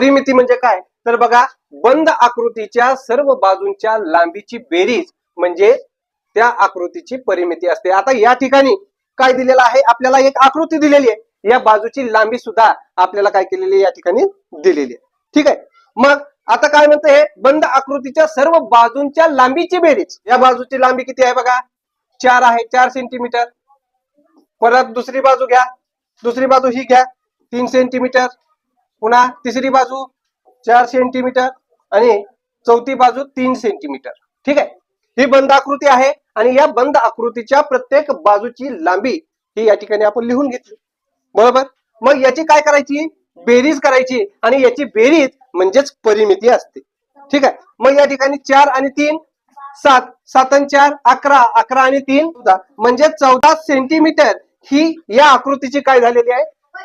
परिमिती म्हणजे काय? तर बघा बंद आकृतीच्या सर्व बाजूंच्या लांबीची बेरीज म्हणजे त्या आकृतीची परिमिती असते. आता या ठिकाणी काय दिलेलं आहे? आपल्याला एक आकृती दिलेली आहे. या बाजूची लांबी सुद्धा आपल्याला काय केलेली आहे? या ठिकाणी दिलेली आहे. ठीक आहे? मग आता काय म्हणतं हे बंद आकृतीच्या सर्व बाजूंच्या लांबीची बेरीज. या बाजूची लांबी किती आहे बघा? चार आहे. चार सेंटीमीटर परत दुसरी बाजू घ्या. दुसरी बाजू ही घ्या. तीन सेंटीमीटर पुन्हा तिसरी बाजू चार सेंटीमीटर आणि चौथी बाजू तीन सेंटीमीटर ठीक आहे? ही बंद आकृती आहे आणि या बंद आकृतीच्या प्रत्येक बाजूची लांबी ही या ठिकाणी आपण लिहून घेतली. बरोबर? मग याची काय करायची? बेरीज करायची आणि याची बेरीज म्हणजेच परिमिती असते. ठीक आहे? मग या ठिकाणी चार आणि तीन सात सात आणि चार अकरा अकरा आणि तीन म्हणजे चौदा सेंटीमीटर ही या आकृतीची काय झालेली आहे?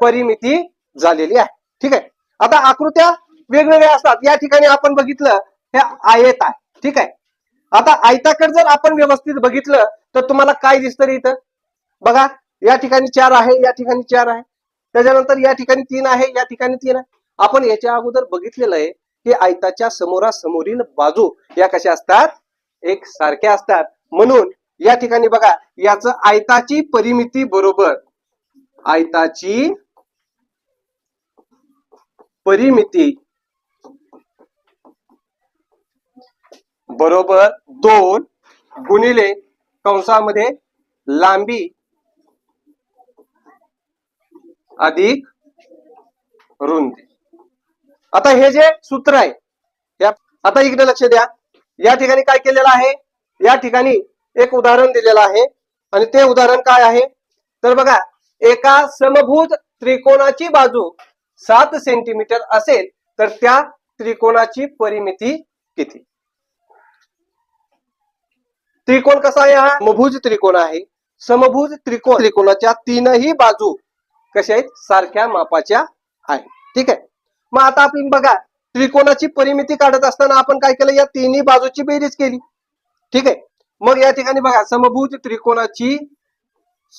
परिमिती झालेली आहे. ठीक आहे? आता आकृत्या वेगवेगळ्या असतात. या ठिकाणी आपण बघितलं हे आयत आहे. ठीक आहे? आता आयताकडे जर आपण व्यवस्थित बघितलं तर तुम्हाला काय दिसतं इथं? बघा या ठिकाणी चार आहे या ठिकाणी चार आहे. त्याच्यानंतर या ठिकाणी तीन आहे या ठिकाणी तीन आहे. आपण याच्या अगोदर बघितलेलं आहे की आयताच्या समोरासमोरील बाजू या कशा असतात? एक सारख्या असतात. म्हणून या ठिकाणी बघा याच आयताची परिमिती बरोबर. आयताची परिमिती बरोबर दोन गुणिले कंसामध्ये लांबी अधिक रुंदी. आता हे जे सूत्र आहे या आता इकडे लक्ष द्या. या ठिकाणी काय केलेलं आहे? या ठिकाणी एक उदाहरण दिलेलं आहे. आणि ते उदाहरण काय आहे? तर बघा एका समभूत त्रिकोणाची बाजू सात सेंटीमीटर असेल तर त्या त्रिकोणाची परिमिती किती? त्रिकोण कसा आहे हा? समभुज त्रिकोण आहे. समभुज त्रिकोण त्रिकोणाच्या तीनही बाजू कशा आहेत? सारख्या मापाच्या आहेत. ठीक आहे? मग आता आपण बघा त्रिकोणाची परिमिती काढत असताना आपण काय केलं? या तिन्ही बाजूची बेरीज केली. ठीक आहे? मग या ठिकाणी बघा समभुज त्रिकोणाची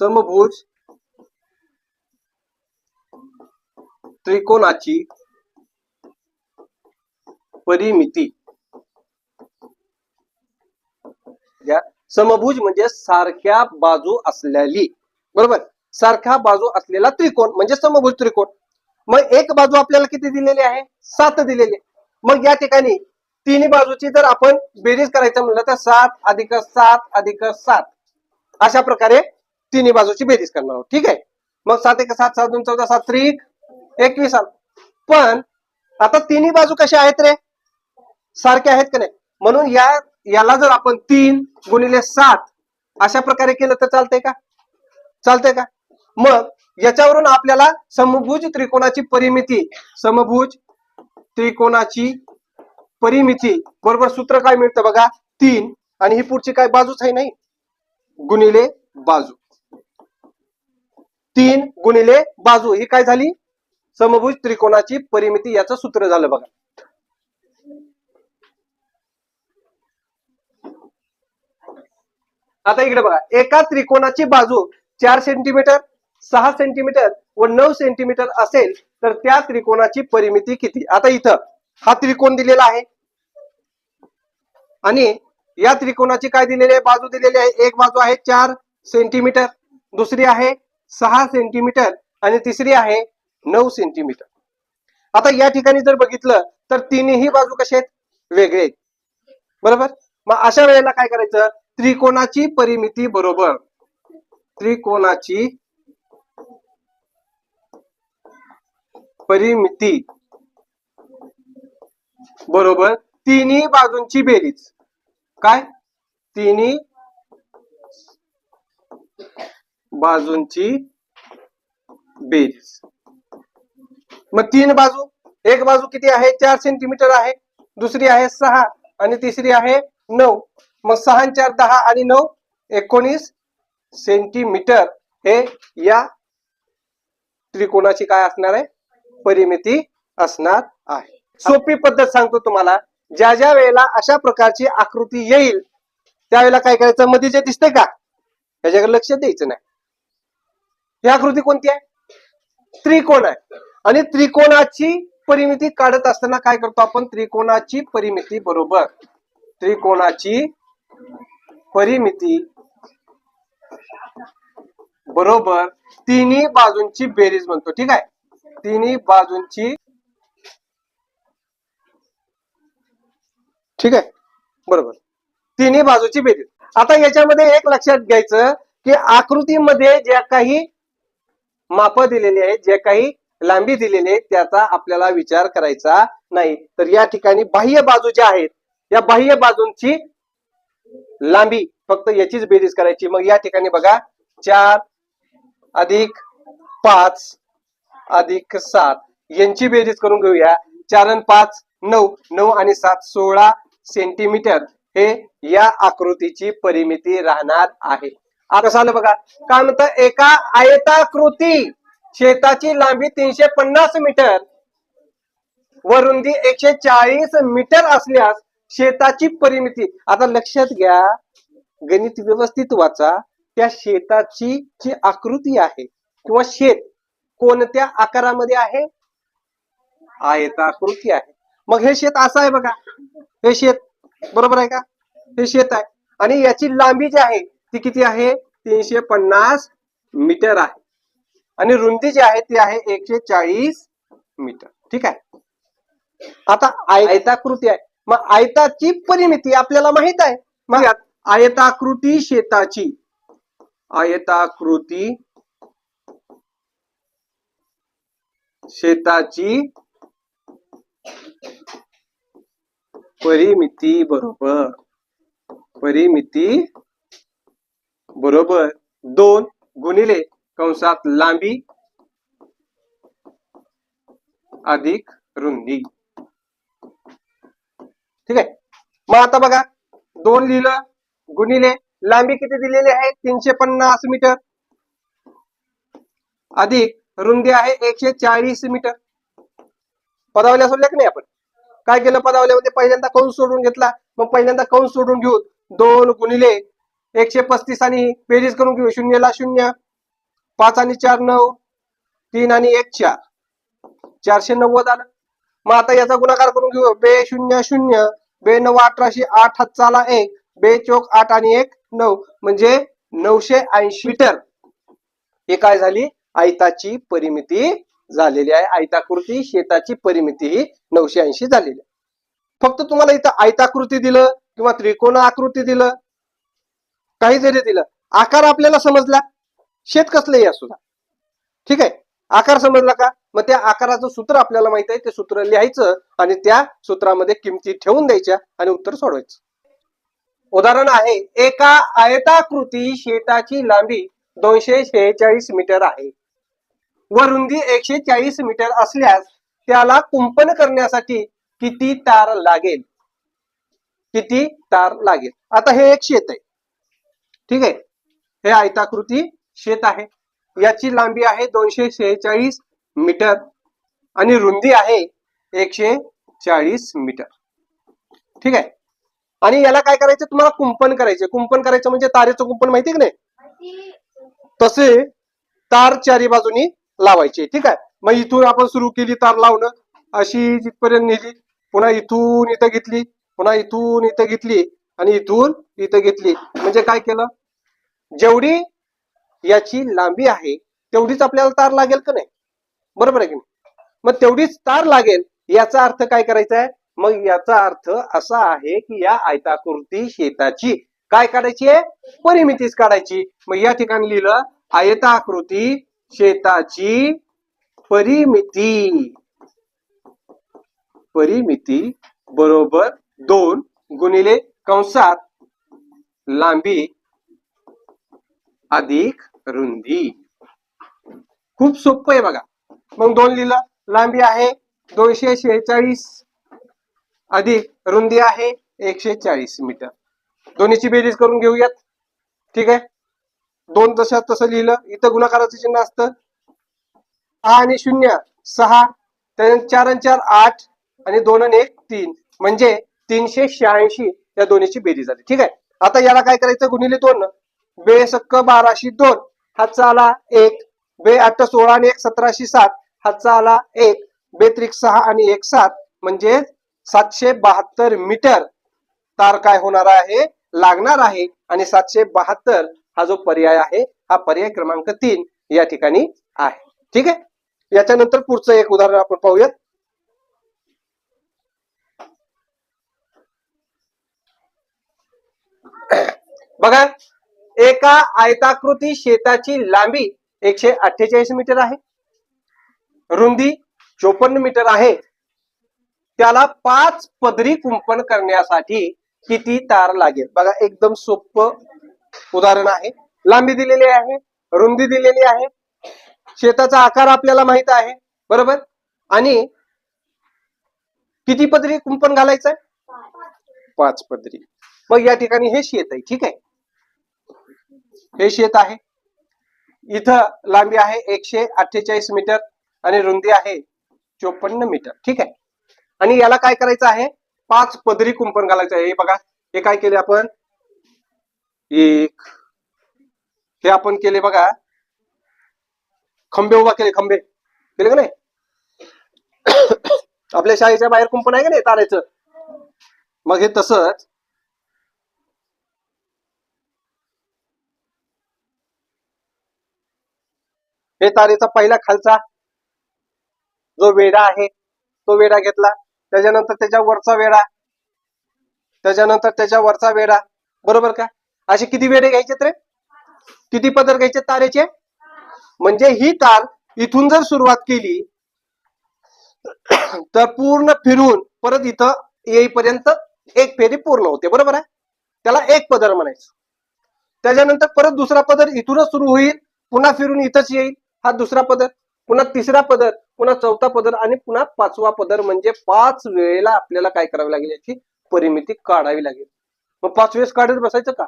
समभुज त्रिकोणाची परिमिती. या समभुज म्हणजे सारख्या बाजू असलेली. बरोबर? सारख्या बाजू असलेला त्रिकोण म्हणजे समभुज त्रिकोण. मग एक बाजू आपल्याला किती दिलेली आहे? सात दिलेली. मग या ठिकाणी तिन्ही बाजूची जर आपण बेरीज करायचं म्हणलं तर सात अधिक सात अधिक सात. अशा प्रकारे तिन्ही बाजूची बेरीज करणार आहोत. ठीक आहे? मग सात एक सात सात दोन चौदा सात त्रिक एकवीस आलं. पण आता तिन्ही बाजू कशा आहेत रे? सारख्या आहेत का नाही? म्हणून या याला जर आपण तीन गुणिले सात अशा प्रकारे केलं तर चालतंय का? चालतंय का? मग याच्यावरून आपल्याला समभुज त्रिकोणाची परिमिती समभुज त्रिकोणाची परिमिती बरोबर सूत्र काय मिळतं बघा? तीन. आणि ही पुढची काय बाजूच आहे नाही? गुणिले बाजू. तीन गुणिले बाजू. ही काय झाली? समभुज त्रिकोणाची परिमिती याचं सूत्र झालं बघा. आता इकडे बघा. एका त्रिकोणाची बाजू चार सेंटीमीटर सहा सेंटीमीटर व नऊ सेंटीमीटर असेल तर त्या त्रिकोणाची परिमिती किती? आता इथं हा त्रिकोण दिलेला आहे. आणि या त्रिकोणाची काय दिलेली आहे? बाजू दिलेली आहे. एक बाजू आहे चार सेंटीमीटर दुसरी आहे सहा सेंटीमीटर आणि तिसरी आहे नऊ सेंटीमीटर आता या ठिकाणी जर बघितलं तर तिन्ही बाजू कशा आहेत? वेगळे आहेत. बरोबर? मग अशा वेळेला काय करायचं? त्रिकोणाची परिमिती बरोबर. त्रिकोणाची परिमिती बरोबर तिन्ही बाजूंची बेरीज. काय? तिन्ही बाजूंची बेरीज. मग तीन बाजू एक बाजू किती आहे? चार सेंटीमीटर आहे दुसरी आहे सहा आणि तिसरी आहे नऊ. मग सहा चार दहा आणि नऊ एकोणीस सेंटीमीटर हे या त्रिकोणाची काय असणार आहे? परिमिती असणार आहे. सोपी पद्धत सांगतो तुम्हाला. ज्या ज्या वेळेला अशा प्रकारची आकृती येईल त्यावेळेला काय करायचं? मध्ये जे दिसतंय का? त्याच्याकडे लक्ष द्यायचं नाही. ही आकृती कोणती आहे? त्रिकोण आहे. आणि त्रिकोणाची परिमिती काढत असताना काय करतो आपण? त्रिकोणाची परिमिती बरोबर. त्रिकोणाची परिमिती बरोबर तिन्ही बाजूंची बेरीज म्हणतो. ठीक आहे? तिन्ही बाजूंची ठीक आहे? बरोबर. तिन्ही बाजूची बेरीज. आता याच्यामध्ये एक लक्षात घ्यायचं की आकृतीमध्ये ज्या काही माप दिलेली आहेत जे काही लांबी दिलेली आहे त्याचा आपल्याला विचार करायचा नाही. तर या ठिकाणी बाह्य बाजू ज्या आहेत या बाह्य बाजूंची लांबी फक्त याचीच बेरीज करायची. मग या ठिकाणी बघा चार अधिक पाच अधिक सात यांची बेरीज करून घेऊया. चार आणि पाच नऊ नऊ आणि सात सोळा सेंटीमीटर हे या आकृतीची परिमिती राहणार आहे. आता झालं बघा काय म्हणतं? एका आयताकृती. शेताची लांबी तीनशे पन्नास मीटर. व रुंदी एकशे चाळीस मीटर असल्यास शेताची परिमिती. आता लक्षात घ्या गणित व्यवस्थित वाचा. त्या शेताची जी आकृती आहे किंवा शेत कोणत्या आकारामध्ये आहे? आयताकृती आहे. मग हे शेत असं आहे बघा. हे शेत बरोबर आहे का? हे शेत आहे. आणि याची लांबी जी आहे ती किती आहे? तीनशे पन्नास मीटर आहे. आणि रुंदी जी आहे ती आहे एकशे चाळीस मीटर. ठीक आहे? आता आय- आयताकृती आहे. मग आयताची परिमिती आपल्याला माहीत आहे. मग यात आयताकृती शेताची. आयताकृती शेताची परिमिती बरोबर. परिमिती बरोबर. दोन गुणिले कंसात लांबी अधिक रुंदी. ठीक आहे? मग आता बघा दोन लिहिलं गुणिले लांबी किती दिलेली आहे? तीनशे पन्नास मीटर. अधिक रुंदी आहे एकशे चाळीस मीटर. पदावल्या सोडल्या की नाही आपण? काय केलं पदावल्यामध्ये? पहिल्यांदा कंस सोडून घेतला. मग पहिल्यांदा कंस सोडून घेऊ दोन गुणिले एकशे पस्तीस आणि बेरीज करून घेऊ. शून्यला शून्य. पाच आणि चार नऊ तीन आणि एक चार. चारशे नव्वद आलं. मग आता याचा गुणाकार करून घेऊ. बे शून्य शून्य बे नऊ अठराशे आठ हातचाला एक बे चोक आठ आणि एक नऊ म्हणजे नऊशे ऐंशी मीटर. हे काय झाली? आयताची परिमिती झालेली आहे. आयताकृती शेताची परिमिती ही नऊशे ऐंशी झालेली आहे. फक्त तुम्हाला इथं आयताकृती दिलं किंवा त्रिकोण आकृती दिलं काही जरी दिलं आकार आपल्याला समजला. शेत कसलंही असू ठीक आहे? आकार समजला का? मग त्या आकाराचं सूत्र आपल्याला माहीत आहे. ते सूत्र लिहायचं आणि त्या सूत्रामध्ये किमती ठेवून द्यायच्या आणि उत्तर सोडवायचं. उदाहरण आहे एका आयताकृती शेताची लांबी दोनशे शेहेचाळीस मीटर आहे. व रुंदी एकशे चाळीस मीटर असल्यास त्याला कुंपण करण्यासाठी किती तार लागेल? किती तार लागेल? आता हे एक शेत आहे. ठीक आहे? हे आयताकृती शेत आहे. याची लांबी आहे दोनशे शेहेचाळीस मीटर आणि रुंदी आहे एकशे चाळीस मीटर. ठीक आहे? आणि याला काय करायचं? तुम्हाला कुंपण करायचे. कुंपण करायचं म्हणजे तारेचं कुंपण माहिती की नाही? तसे तार चारी बाजूनी लावायचे. ठीक आहे? मग इथून आपण सुरू केली तार लावणं. अशी जिथपर्यंत नेली पुन्हा इथून इथं घेतली पुन्हा इथून इथं घेतली आणि इथून इथं घेतली. म्हणजे काय केलं? जेवढी याची लांबी आहे तेवढीच आपल्याला तार लागेल का नाही? बरोबर आहे की नाही? मग तेवढीच तार लागेल याचा अर्थ काय करायचा आहे? मग याचा अर्थ असा आहे की या आयताकृती शेताची काय काढायची आहे? परिमितीच काढायची. मग या ठिकाणी लिहिलं आयताकृती शेताची परिमिती. परिमिती बरोबर दोन गुणिले कंसात लांबी अधिक रुंदी. खूप सोपं आहे बघा. मग दोन लिहिलं लांबी आहे दोनशे शेहेचाळीस अधिक रुंदी आहे एकशे चाळीस मीटर. दोन्हीची बेरीज करून घेऊयात. ठीक आहे? दोन तशा तसं लिहिलं इथं गुणाकाराचं चिन्ह असतं. सहा आणि शून्य सहा त्यानंतर चार आणि चार आठ आणि दोन आणि एक तीन. म्हणजे तीनशे शहाऐंशी या दोन्हीची बेरीज झाली ठीक आहे? आता याला काय करायचं? गुणिले दोन. बे सक्क बाराशे दोन. हातचा आला एक. बे आठ सोळा आणि एक सतराशे सात. हातचा आला एक. बेत्रिक सहा आणि एक सात. म्हणजे सातशे बहात्तर मीटर. तार काय होणार आहे? लागणार आहे. आणि सातशे बहात्तर हा जो पर्याय आहे हा पर्याय क्रमांक तीन या ठिकाणी आहे. ठीक आहे? याच्यानंतर पुढचं एक उदाहरण आपण पाहूयात. बघा. एका आयताकृती शेताची लांबी एकशे अठ्ठेचाळीस मीटर आहे. रुंदी चोपन्न मीटर आहे. त्याला पाच पदरी कुंपण करण्यासाठी किती तार लागेल? बघा एकदम सोपं उदाहरण आहे. लांबी दिलेली आहे रुंदी दिलेली आहे. शेताचा आकार आपल्याला माहीत आहे बरोबर? आणि किती पदरी कुंपण घालायचंय? पाच. पदरी. मग या ठिकाणी हे शेत आहे ठीक आहे? हे शेत आहे. इथं लांबी आहे एकशे अठ्ठेचाळीस मीटर आणि रुंदी आहे चोपन्न मीटर. ठीक आहे? आणि याला काय करायचं आहे? पाच पदरी कुंपण घालायचं आहे. हे बघा हे काय केले आपण? एक. हे आपण केले बघा. खंबे उभा केले खंबे. केले का नाही? आपल्या शाळेच्या बाहेर कुंपण आहे का नाही? तारायचं मग हे तसंच हे तारेचा पहिला खालचा जो वेडा आहे तो वेडा घेतला. त्याच्यानंतर त्याच्या वरचा वेडा त्याच्यानंतर त्याच्या वरचा वेडा बरोबर का? असे किती वेडे घ्यायचे रे? किती पदर घ्यायचे तारेचे? म्हणजे ही तार इथून जर सुरुवात केली तर पूर्ण फिरून परत इथं येईपर्यंत एक फेरी पूर्ण होते. बरोबर आहे? त्याला एक पदर म्हणायचं. त्याच्यानंतर परत दुसरा पदर इथूनच सुरू होईल पुन्हा फिरून इथंच येईल. हा दुसरा पदर पुन्हा तिसरा पदर पुन्हा चौथा पदर आणि पुन्हा पाचवा पदर म्हणजे पाच वेळेला आपल्याला काय करावी लागेल याची परिमिती काढावी लागेल. मग पाच वेळेस काढत बसायचं का?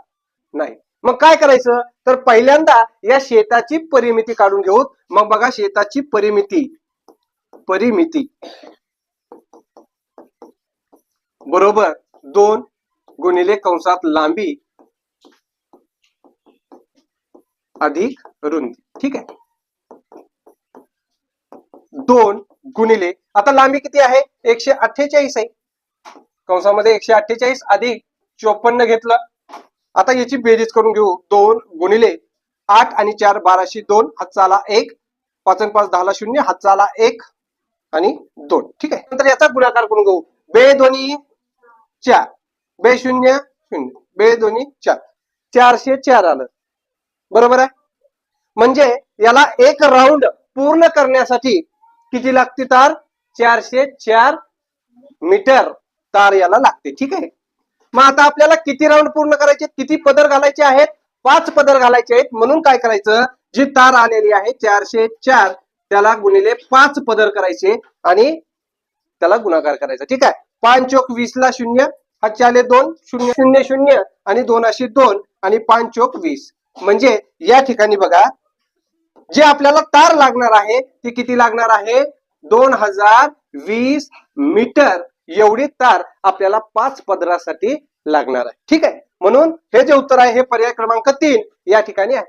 नाही. मग काय करायचं? तर पहिल्यांदा या शेताची परिमिती काढून घेऊ मग बघा शेताची परिमिती. परिमिती. बरोबर? दोन गुणिले कंसात लांबी अधिक रुंदी. ठीक आहे? दोन गुणिले आता लांबी किती आहे? एकशे अठ्ठेचाळीस आहे. कंसामध्ये एकशे अठ्ठेचाळीस अधिक चोपन्न घेतलं. आता याची बेरीज करून घेऊ. दोन गुणिले आठ आणि चार बाराशे दोन हातचाला एक. पाच आणि पाच दहाला शून्य हातचाला एक आणि दोन. ठीक आहे? नंतर याचा गुणाकार करून घेऊ. बे दोन्ही चार. बे शून्य शून्य. बे दोन्ही चार. चारशे चार आलं. बरोबर आहे? म्हणजे याला एक राऊंड पूर्ण करण्यासाठी किती लागते तार? चारशे चार मीटर तार याला लागते ठीक आहे? मग आता आपल्याला किती राऊंड पूर्ण करायचे? किती पदर घालायचे आहेत? पाच पदर घालायचे आहेत. म्हणून काय करायचं? जी तार आलेली आहे चारशे चार त्याला गुणिले पाच पदर करायचे आणि त्याला गुणाकार करायचा ठीक आहे? पाच चोक वीस ला शून्य हा आले दोन शून्य शून्य शून्य आणि दोन अशी दोन आणि पाच चोक वीस. म्हणजे या ठिकाणी बघा जे आपल्याला तार लागणार आहे ती किती लागणार आहे? दोन हजार वीस मीटर एवढी तार आपल्याला पाच पदरासाठी लागणार आहे. ठीक आहे? म्हणून हे जे उत्तर आहे हे पर्याय क्रमांक तीन या ठिकाणी आहे.